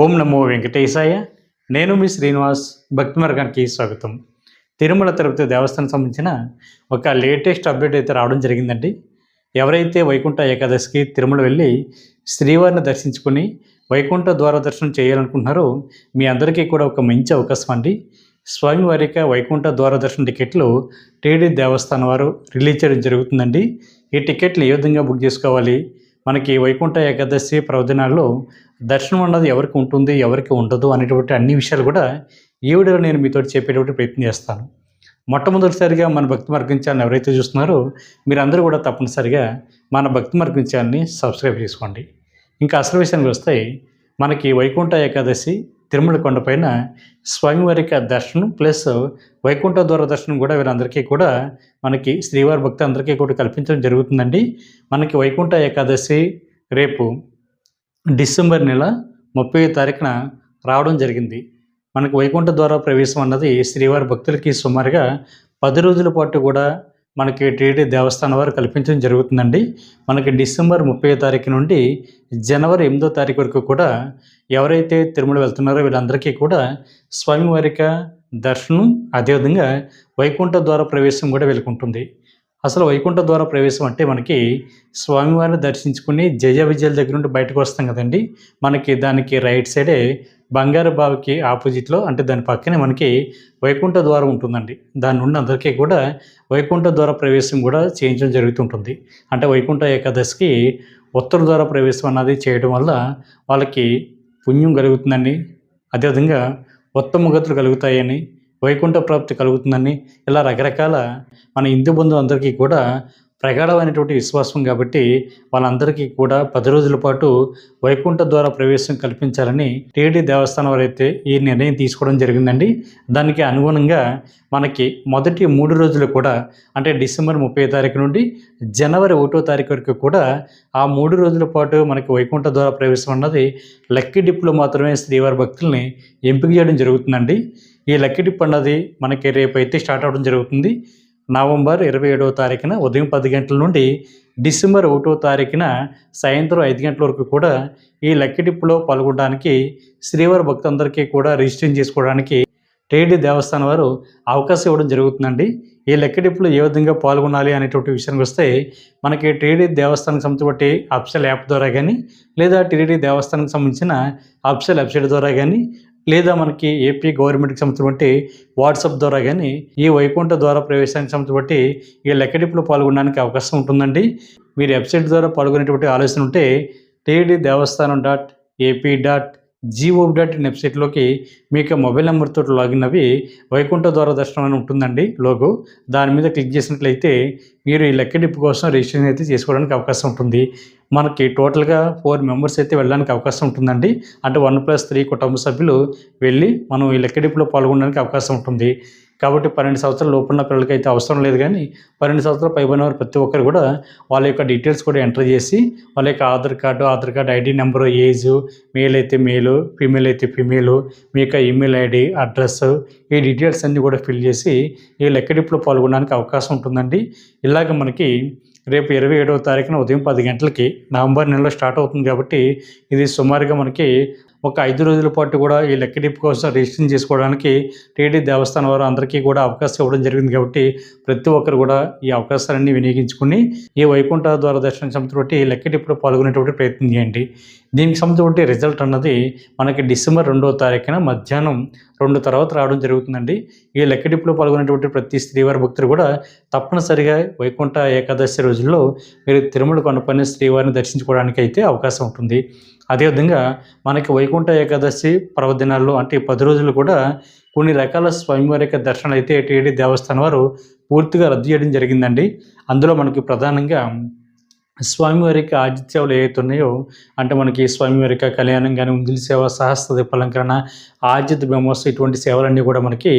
ఓం నమో వెంకటేశాయ. నేను మీ శ్రీనివాస్ భక్తి మార్గానికి స్వాగతం. తిరుమల తిరుపతి దేవస్థానం సంబంధించిన ఒక లేటెస్ట్ అప్డేట్ అయితే రావడం జరిగిందండి. ఎవరైతే వైకుంఠ ఏకాదశికి తిరుమల వెళ్ళి శ్రీవారిని దర్శించుకొని వైకుంఠ ద్వార దర్శనం చేయాలనుకుంటున్నారో మీ అందరికీ కూడా ఒక మంచి అవకాశం అండి. స్వామివారిక వైకుంఠ ద్వార దర్శన టికెట్లు టీడీ దేవస్థానం వారు రిలీజ్ చేయడం జరుగుతుందండి. ఈ టికెట్లు ఏ విధంగా బుక్ చేసుకోవాలి? మనకి వైకుంఠ ఏకాదశి ప్రవచనాల్లో దర్శనం అన్నది ఎవరికి ఉంటుంది ఎవరికి ఉండదు అనేటువంటి అన్ని విషయాలు కూడా ఈ వీడియోలో నేను మీతో చెప్పేటువంటి ప్రయత్నం చేస్తాను. మొట్టమొదటిసారిగా మన భక్తి మార్గం ఛానల్ ఎవరైతే చూస్తున్నారో మీరందరూ కూడా తప్పనిసరిగా మన భక్తి మార్గం ఛానల్ని సబ్స్క్రైబ్ చేసుకోండి. ఇంకా అసలు విషయానికి వస్తే మనకి వైకుంఠ ఏకాదశి తిరుమల కొండపైన స్వామివారికి దర్శనం ప్లస్ వైకుంఠ ద్వార దర్శనం కూడా వీరందరికీ కూడా మనకి శ్రీవారి భక్తి అందరికీ కూడా కల్పించడం జరుగుతుందండి. మనకి వైకుంఠ ఏకాదశి రేపు డిసెంబర్ నెల ముప్పై తారీఖున రావడం జరిగింది. మనకు వైకుంఠ ద్వారా ప్రవేశం అన్నది శ్రీవారి భక్తులకి సుమారుగా పది రోజుల పాటు కూడా మనకి టీటీ దేవస్థానం వారు కల్పించడం జరుగుతుందండి. మనకి డిసెంబర్ ముప్పై తారీఖు నుండి జనవరి ఎనిమిదో తారీఖు వరకు కూడా ఎవరైతే తిరుమల వెళ్తున్నారో వీళ్ళందరికీ కూడా స్వామివారిక దర్శనం అదేవిధంగా వైకుంఠ ద్వార ప్రవేశం కూడా వెళ్ళుకుంటుంది అసలు వైకుంఠ ద్వార ప్రవేశం అంటే మనకి స్వామివారిని దర్శించుకుని జయ విజయాల దగ్గర నుండి బయటకు వస్తాం కదండి. మనకి దానికి రైట్ సైడే బంగారు బావికి ఆపోజిట్లో అంటే దాని పక్కనే మనకి వైకుంఠ ద్వారం ఉంటుందండి. దాని నుండి అందరికీ కూడా వైకుంఠ ద్వార ప్రవేశం కూడా చేయించడం జరుగుతుంటుంది. అంటే వైకుంఠ ఏకాదశికి ఉత్తర ద్వార ప్రవేశం అన్నది చేయడం వల్ల వాళ్ళకి పుణ్యం కలుగుతుందని అదేవిధంగా ఉత్తమ గతులు కలుగుతాయని వైకుంఠ ప్రాప్తి కలుగుతుందని ఇలా రకరకాల మన హిందూ బంధువులందరికీ కూడా ప్రగాఢమైనటువంటి విశ్వాసం కాబట్టి వాళ్ళందరికీ కూడా పది రోజుల పాటు వైకుంఠ ద్వారా ప్రవేశం కల్పించాలని టీడీ దేవస్థానం వారైతే ఈ నిర్ణయం తీసుకోవడం జరిగిందండి. దానికి అనుగుణంగా మనకి మొదటి మూడు రోజులు కూడా అంటే డిసెంబర్ ముప్పై తారీఖు నుండి జనవరి ఒకటో తారీఖు వరకు కూడా ఆ మూడు రోజుల పాటు మనకి వైకుంఠ ద్వారా ప్రవేశం అన్నది లక్కీ డిప్లో మాత్రమే శ్రీవారి భక్తుల్ని ఎంపిక చేయడం జరుగుతుందండి. ఈ లక్కీ డిప్ అన్నది మనకి రేపు అయితే స్టార్ట్ అవ్వడం జరుగుతుంది. నవంబర్ ఇరవై ఏడవ తారీఖున ఉదయం పది గంటల నుండి డిసెంబర్ ఒకటో తారీఖున సాయంత్రం ఐదు గంటల వరకు కూడా ఈ లెక్కటిప్పులో పాల్గొనడానికి శ్రీవారి భక్తులందరికీ కూడా రిజిస్ట్రేషన్ చేసుకోవడానికి టీడీ దేవస్థానం వారు అవకాశం ఇవ్వడం జరుగుతుందండి. ఈ లక్కడిప్పులో ఏ విధంగా పాల్గొనాలి అనేటువంటి విషయానికి వస్తే మనకి టీడీ దేవస్థానం సంబంధించి బట్టి అప్సెల్ యాప్ ద్వారా కానీ లేదా టీడీ దేవస్థానం సంబంధించిన అప్సెల్ వెబ్సైట్ ద్వారా కానీ లేదా మనకి ఏపీ గవర్నమెంట్కి సంబంధించినటువంటి వాట్సాప్ ద్వారా కానీ ఈ వైకుంఠ ద్వారా ప్రవేశానికి సంబంధించి ఈ లెక్కడిపులో పాల్గొనడానికి అవకాశం ఉంటుందండి. మీరు వెబ్సైట్ ద్వారా పాల్గొనేటువంటి ఆలోచన ఉంటే TD Devasthanam dot AP dot GO dot in వెబ్సైట్లోకి మీకు మొబైల్ నెంబర్తో లాగిన్ అవి వైకుంఠ ద్వారా దర్శనం అని ఉంటుందండి లోగో. దాని మీద క్లిక్ చేసినట్లయితే మీరు ఈ లెక్క డిప్పు కోసం రిజిస్ట్రేషన్ అయితే చేసుకోవడానికి అవకాశం ఉంటుంది. మనకి టోటల్గా ఫోర్ మెంబర్స్ అయితే వెళ్ళడానికి అవకాశం ఉంటుందండి. అంటే వన్ ప్లస్ త్రీ కుటుంబ సభ్యులు వెళ్ళి మనం ఈ లెక్క డిప్పులో పాల్గొనడానికి అవకాశం ఉంటుంది. కాబట్టి పన్నెండు సంవత్సరాల లోపల పిల్లలకి అయితే అవసరం లేదు కానీ పన్నెండు సంవత్సరాలు పైబడిన వారు ప్రతి ఒక్కరు కూడా వాళ్ళ యొక్క డీటెయిల్స్ కూడా ఎంటర్ చేసి వాళ్ళ యొక్క Aadhaar card Aadhaar card ID number age male అయితే మేలు ఫీమేల్ అయితే ఫీమేలు మీ యొక్క ఈమెయిల్ ఐడి అడ్రస్ ఈ డీటెయిల్స్ అన్నీ కూడా ఫిల్ చేసి ఈ లెక్కడిప్పులో పాల్గొనడానికి అవకాశం ఉంటుందండి. ఇలాగ మనకి రేపు ఇరవై ఏడవ తారీఖున ఉదయం పది గంటలకి నవంబర్ నెలలో స్టార్ట్ అవుతుంది కాబట్టి ఇది సుమారుగా మనకి ఒక ఐదు రోజుల పాటు కూడా ఈ లెక్క కోసం రిజిస్ట్రేషన్ చేసుకోవడానికి టీడీ దేవస్థానం వారు అందరికీ కూడా అవకాశం ఇవ్వడం జరిగింది కాబట్టి ప్రతి ఒక్కరు కూడా ఈ అవకాశాలన్నీ వినియోగించుకుని ఈ వైకుంఠ ద్వార దర్శనం సంబంధించి ఈ లెక్క డిప్లో పాల్గొనేటువంటి ప్రయత్నం చేయండి. దీనికి సంబంధించి రిజల్ట్ అన్నది మనకి డిసెంబర్ రెండవ తారీఖున మధ్యాహ్నం రెండు తర్వాత రావడం జరుగుతుందండి. ఈ లెక్క డిప్లో పాల్గొనేటువంటి ప్రతి శ్రీవారి భక్తులు కూడా తప్పనిసరిగా వైకుంఠ ఏకాదశి రోజుల్లో మీరు తిరుమల కొనపడిన శ్రీవారిని దర్శించుకోవడానికి అయితే అవకాశం ఉంటుంది. అదేవిధంగా మనకి వైకుంఠ ఏకాదశి పర్వదినాల్లో అంటే పది రోజులు కూడా కొన్ని రకాల స్వామివారి యొక్క దర్శనాలు అయితే టీడీ దేవస్థానం వారు పూర్తిగా రద్దు చేయడం జరిగిందండి. అందులో మనకి ప్రధానంగా స్వామివారికి ఆతిథ్యాలు సేవలు ఏవైతే ఉన్నాయో అంటే మనకి స్వామివారికి కళ్యాణం కానీ ఉందిలి సేవ సహస్ర దీపాలంకరణ ఆజిత్ బ్రహ్మోత్సవం ఇటువంటి సేవలన్నీ కూడా మనకి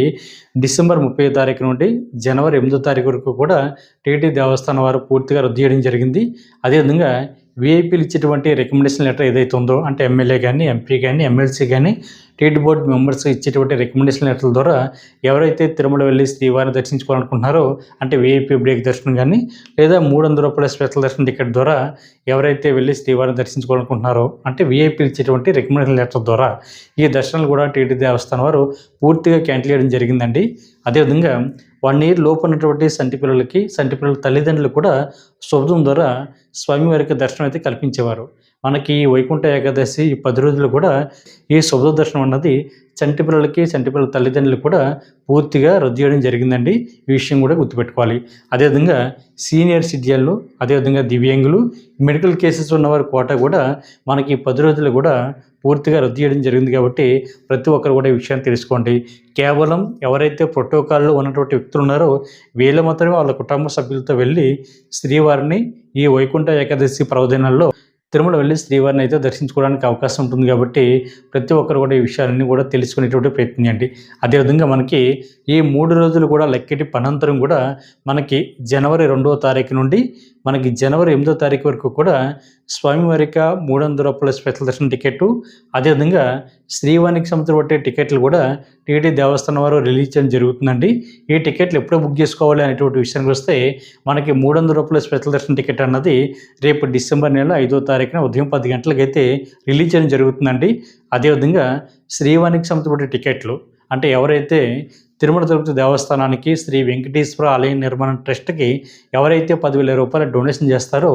డిసెంబర్ ముప్పై తారీఖు నుండి జనవరి ఎనిమిదో తారీఖు వరకు కూడా టీటీ దేవస్థానం వారు పూర్తిగా రద్దు చేయడం జరిగింది. అదేవిధంగా విఐపీలు ఇచ్చేటువంటి రికమెండేషన్ లెటర్ ఏదైతే ఉందో అంటే ఎమ్మెల్యే కానీ ఎంపీ కానీ ఎమ్మెల్సీ కానీ టీటీ బోర్డు మెంబర్స్ ఇచ్చేటువంటి రికమెండేషన్ లెటర్ల ద్వారా ఎవరైతే తిరుమల వెళ్ళి శ్రీవారిని దర్శించుకోవాలనుకుంటున్నారో అంటే విఐపీ బ్రేక్ దర్శనం కానీ లేదా మూడు వందల రూపాయల స్పెషల్ దర్శనం టికెట్ ద్వారా ఎవరైతే వెళ్ళి శ్రీవారిని దర్శించుకోవాలనుకుంటున్నారో అంటే విఐపీలు ఇచ్చేటువంటి రికమెండేషన్ లెటర్ ద్వారా ఈ దర్శనాలు కూడా టీటీ దేవస్థానం వారు పూర్తిగా క్యాన్సిల్ చేయడం జరిగిందండి. అదేవిధంగా వన్ ఇయర్ లోపు ఉన్నటువంటి సంటి పిల్లలకి సంటి పిల్లల తల్లిదండ్రులు కూడా శుభం ద్వారా స్వామివారికి దర్శనం అయితే కల్పించేవారు. మనకి వైకుంఠ ఏకాదశి ఈ పది రోజులు కూడా ఈ శుభ దర్శనం అన్నది చంటి పిల్లలకి చంటి పిల్లల తల్లిదండ్రులు కూడా పూర్తిగా రద్దు చేయడం జరిగిందండి. ఈ విషయం కూడా గుర్తుపెట్టుకోవాలి. అదేవిధంగా సీనియర్ సిటిజన్లు అదేవిధంగా దివ్యాంగులు మెడికల్ కేసెస్ ఉన్నవారి కోట కూడా మనకి పది రోజులు కూడా పూర్తిగా రద్దు చేయడం జరిగింది కాబట్టి ప్రతి ఒక్కరు కూడా ఈ విషయాన్ని తెలుసుకోండి. కేవలం ఎవరైతే ప్రోటోకాల్లో ఉన్నటువంటి వ్యక్తులు ఉన్నారో వీళ్ళు మాత్రమే వాళ్ళ కుటుంబ సభ్యులతో వెళ్ళి శ్రీవారిని ఈ వైకుంఠ ఏకాదశి పర్వదినాల్లో తిరుమల వెళ్ళి శ్రీవారిని అయితే దర్శించుకోవడానికి అవకాశం ఉంటుంది కాబట్టి ప్రతి ఒక్కరు కూడా ఈ విషయాలన్నీ కూడా తెలుసుకునేటువంటి ప్రయత్నం చేయండి. అదేవిధంగా మనకి ఈ మూడు రోజులు కూడా లెక్కటి పనంతరం కూడా మనకి జనవరి రెండవ తారీఖు నుండి మనకి జనవరి ఎనిమిదో తారీఖు వరకు కూడా స్వామివారిక మూడు వందల రూపాయల స్పెషల్ దర్శనం టికెట్ అదేవిధంగా శ్రీవానికి సంబంధించిన పట్టే టికెట్లు కూడా టీటీ దేవస్థానం వారు రిలీజ్ చేయడం జరుగుతుందండి. ఈ టికెట్లు ఎప్పుడో బుక్ చేసుకోవాలి అనేటువంటి విషయానికి వస్తే మనకి మూడు వందల రూపాయల స్పెషల్ దర్శనం టికెట్ అన్నది రేపు డిసెంబర్ నెల ఐదో తారీఖున ఉదయం పది గంటలకైతే రిలీజ్ చేయడం జరుగుతుందండి. అదేవిధంగా శ్రీవానికి సంబంధించిన టికెట్లు అంటే ఎవరైతే తిరుమల తిరుపతి దేవస్థానానికి శ్రీ వెంకటేశ్వర ఆలయ నిర్మాణ ట్రస్ట్కి ఎవరైతే పదివేల రూపాయల డొనేషన్ చేస్తారో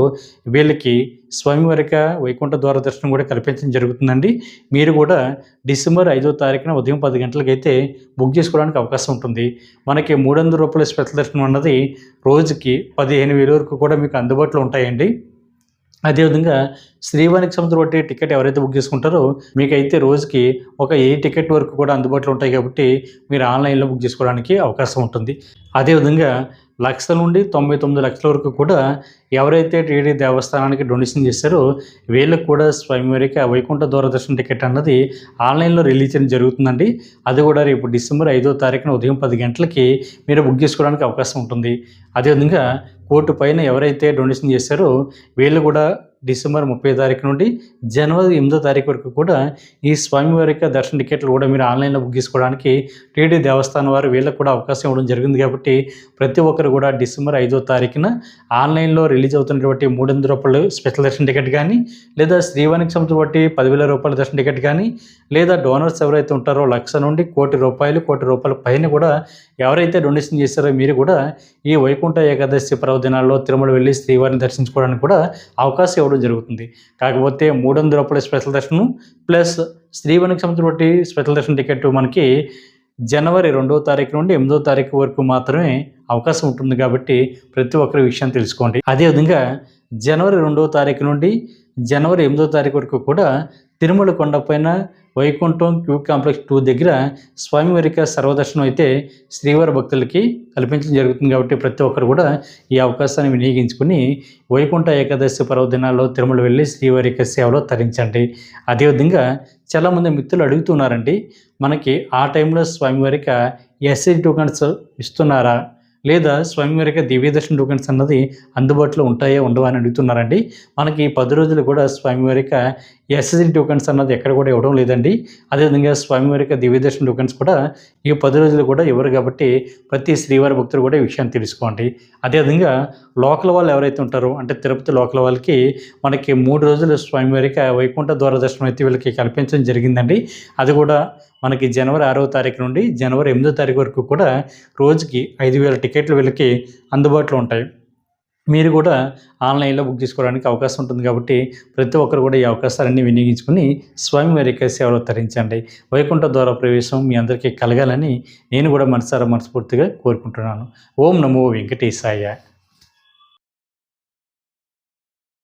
వీళ్ళకి స్వామివారిక వైకుంఠ ద్వార దర్శనం కూడా కల్పించడం జరుగుతుందండి. మీరు కూడా డిసెంబర్ ఐదో తారీఖున ఉదయం పది గంటలకైతే బుక్ చేసుకోవడానికి అవకాశం ఉంటుంది. మనకి మూడు వందల రూపాయల స్పెషల్ దర్శనం అన్నది రోజుకి పదిహేను వేల వరకు కూడా మీకు అందుబాటులో ఉంటాయండి. అదేవిధంగా శ్రీవానికి సముద్రం బట్టి టికెట్ ఎవరైతే బుక్ చేసుకుంటారో మీకైతే రోజుకి ఒక ఏ టికెట్ వరకు కూడా అందుబాటులో ఉంటాయి కాబట్టి మీరు ఆన్లైన్లో బుక్ చేసుకోవడానికి అవకాశం ఉంటుంది. అదేవిధంగా లక్షల నుండి తొంభై తొమ్మిది లక్షల వరకు కూడా ఎవరైతే టీడీ దేవస్థానానికి డొనేషన్ చేశారో వీళ్ళకి కూడా స్వయంవరిక వైకుంఠ దూరదర్శన్ టికెట్ అన్నది ఆన్లైన్లో రిలీజ్ చేయడం జరుగుతుందండి. అది కూడా రేపు డిసెంబర్ ఐదో తారీఖున ఉదయం పది గంటలకి మీరు బుక్ చేసుకోవడానికి అవకాశం ఉంటుంది. అదేవిధంగా కోర్టు పైన ఎవరైతే డొనేషన్ చేశారో వీళ్ళు కూడా డిసెంబర్ ముప్పై తారీఖు నుండి జనవరి ఎనిమిదో తారీఖు వరకు కూడా ఈ స్వామివారి యొక్క దర్శన టికెట్లు కూడా మీరు ఆన్లైన్లో బుక్ చేసుకోవడానికి టీడీ దేవస్థానం వారు వీళ్ళకి కూడా అవకాశం ఇవ్వడం జరిగింది కాబట్టి ప్రతి ఒక్కరు కూడా డిసెంబర్ ఐదో తారీఖున ఆన్లైన్లో రిలీజ్ అవుతున్నటువంటి మూడు వందల రూపాయలు స్పెషల్ దర్శన టికెట్ కానీ లేదా శ్రీవానికి సంబంధించి పదివేల రూపాయల దర్శన టికెట్ కానీ లేదా డోనర్స్ ఎవరైతే ఉంటారో లక్ష నుండి కోటి రూపాయలు కోటి రూపాయల పైన కూడా ఎవరైతే డొనేషన్ చేశారో మీరు కూడా ఈ వైకుంఠ ఏకాదశి పర్వదినాల్లో తిరుమల వెళ్ళి శ్రీవారిని దర్శించుకోవడానికి కూడా అవకాశం ఇవ్వడం జరుగుతుంది. కాకపోతే మూడు వందల రూపాయల స్పెషల్ దర్శనం ప్లస్ శ్రీవారికి సంబంధించినటువంటి స్పెషల్ దర్శనం టికెట్ మనకి జనవరి రెండవ తారీఖు నుండి ఎనిమిదో తారీఖు వరకు మాత్రమే అవకాశం ఉంటుంది కాబట్టి ప్రతి ఒక్కరి విషయం తెలుసుకోండి. అదేవిధంగా జనవరి రెండవ తారీఖు నుండి జనవరి ఎనిమిదో తారీఖు వరకు కూడా తిరుమల కొండపైన వైకుంఠం క్యూ కాంప్లెక్స్ టూ దగ్గర స్వామివారిక సర్వదర్శనం అయితే శ్రీవారి భక్తులకి కల్పించడం జరుగుతుంది కాబట్టి ప్రతి ఒక్కరు కూడా ఈ అవకాశాన్ని వినియోగించుకుని వైకుంఠ ఏకాదశి పర్వదినాల్లో తిరుమల వెళ్ళి శ్రీవారిక సేవలో తరించండి. అదేవిధంగా చాలామంది మిత్రులు అడుగుతున్నారండి మనకి ఆ టైంలో స్వామివారిక ఎస్ఐ టోకన్స్ ఇస్తున్నారా? లేదా స్వామివారిక దివ్యదర్శన టోకెన్స్ అన్నది అందుబాటులో ఉంటాయో? ఉండవా? అని అడుగుతున్నారండి. మనకి పది రోజులు కూడా స్వామివారిక ఎస్ఎస్డి టోకెన్స్ అన్నది ఎక్కడ కూడా ఇవ్వడం లేదండి. అదేవిధంగా స్వామివారిక దివ్యదర్శన టోకెన్స్ కూడా ఈ పది రోజులు కూడా ఇవ్వరు కాబట్టి ప్రతి శ్రీవారి భక్తులు కూడా ఈ విషయాన్ని తెలుసుకోండి. అదేవిధంగా లోకల్ వాళ్ళు ఎవరైతే ఉంటారో అంటే తిరుపతి లోకల్ వాళ్ళకి మనకి మూడు రోజులు స్వామివారిక వైకుంఠ ద్వార దర్శనం అయితే వీళ్ళకి కల్పించడం జరిగిందండి. అది కూడా మనకి జనవరి ఆరవ తారీఖు నుండి జనవరి ఎనిమిదో తారీఖు వరకు కూడా రోజుకి ఐదు వేల టికెట్లు వీళ్ళకి అందుబాటులో ఉంటాయి. మీరు కూడా ఆన్లైన్లో బుక్ చేసుకోవడానికి అవకాశం ఉంటుంది కాబట్టి ప్రతి ఒక్కరు కూడా ఈ అవకాశాలన్నీ వినియోగించుకుని స్వామివారి సేవలో తరించండి. వైకుంఠ ద్వార ప్రవేశం మీ అందరికీ కలగాలని నేను కూడా మనసారా మనస్ఫూర్తిగా కోరుకుంటున్నాను. ఓం నమో వెంకటేశాయ.